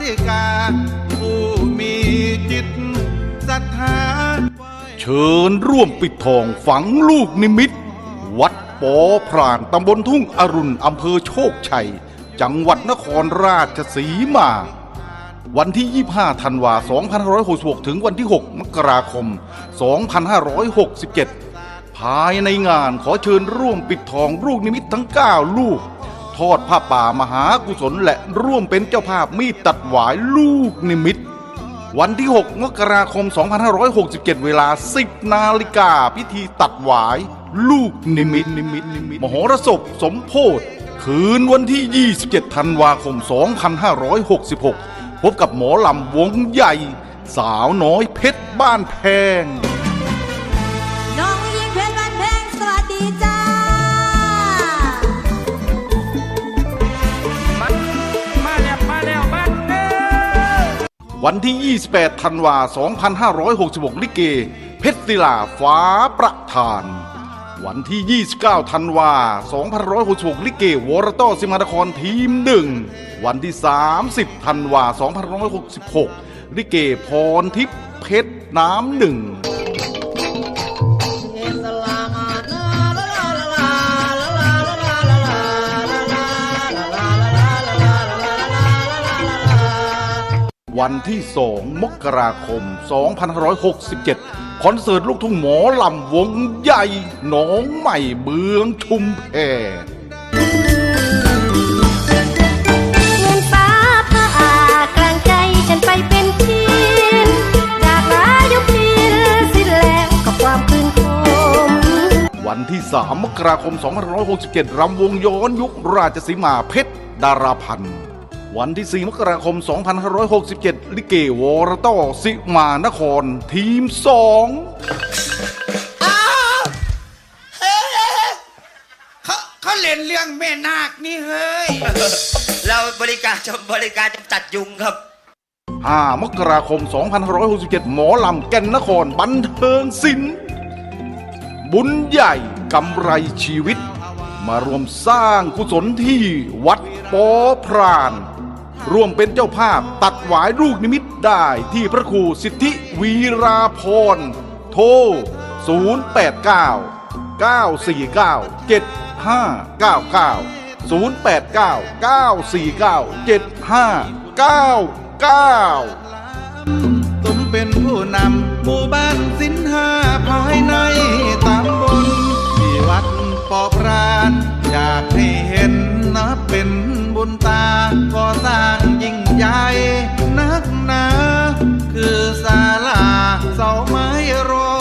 ธิกา ผู้มีจิตศรัทธาเชิญร่วมปิดทองฝังลูกนิมิต วัดปอพรานตำบลทุ่งอรุณอำเภอโชคชัย จังหวัดนครราชสีมา วันที่ 25 ธันวา 2566 ถึงวันที่ 6 มกราคม 2567 ภายในงานขอเชิญร่วมปิดทองลูกนิมิตทั้ง 9 ลูก ทอดผ้าป่ามหากุศลและร่วมเป็นเจ้าภาพมีดตัดหวายลูกนิมิต วันที่ 6 มกราคม 2567 เวลา 10 นาฬิกาพิธีตัดหวาย ลูกนิมิตนิมิตนิมิตมโหรสพสมโพธคืนวันที่ 27 ธันวาคม 2566 พบกับหมอลำวงใหญ่ สาวน้อยเพชรบ้านแพง วันที่ 28 ธันวา 2566 ลิเก เพชรศิลาฟ้าประธาน วันที่ 29 ธันวา 2566 ลิเก วรต้อสิมานครทีมหนึ่ง วันที่ 30 ธันวา 2566 ลิเกพรทิพย์เพชรน้ำหนึ่ง วันที่ 2 มกราคม 2567 คอนเสิร์ตลูกทุ่งหมอลำวงใหญ่หนองใหม่เมืองชุมแพเงินฟ้าผ่ากลางใจฉันทินจากลายุพินสิ้นแล้วกับความมวันที่ 3 มกราคม 2567 รำวงย้อนยุคราชสีมาเพชรดาราพันธ์ วันที่ 4 มกราคม 2567 ลิเกวรต้อสิมานคร ทีม2เขาเขาเล่นเรื่องแม่นาคนี่เฮ้ย เราบริการจะบริการจะจัดยุงครับ 5 มกราคม 2567 หมอลำแก่นนครบันเทิงศิลป์บุญใหญ่กำไรชีวิตมารวมสร้างกุศลที่วัดปอพราน ร่วมเป็นเจ้าภาพตัดหวายลูกนิมิตได้ที่พระครูสิทธิวีราพร โทร 089 949 7599 089 949 7599สมเป็นผู้นำหมู่บ้านสินห้าภายในตำบลที่วัดปอพรานอยากให้เห็นนับเป็น บุญตาก่อสร้างยิ่งใหญ่นักหนา คือศาลาเสาไม้ร้อ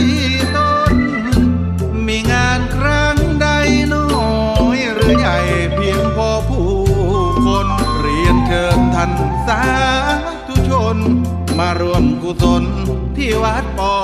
ยต้น มีงานครั้งใดน้อยหรือใหญ่เพียงพอผู้คนเรียนเชิญท่านสาธุชน มารวมกุศลที่วัดปอ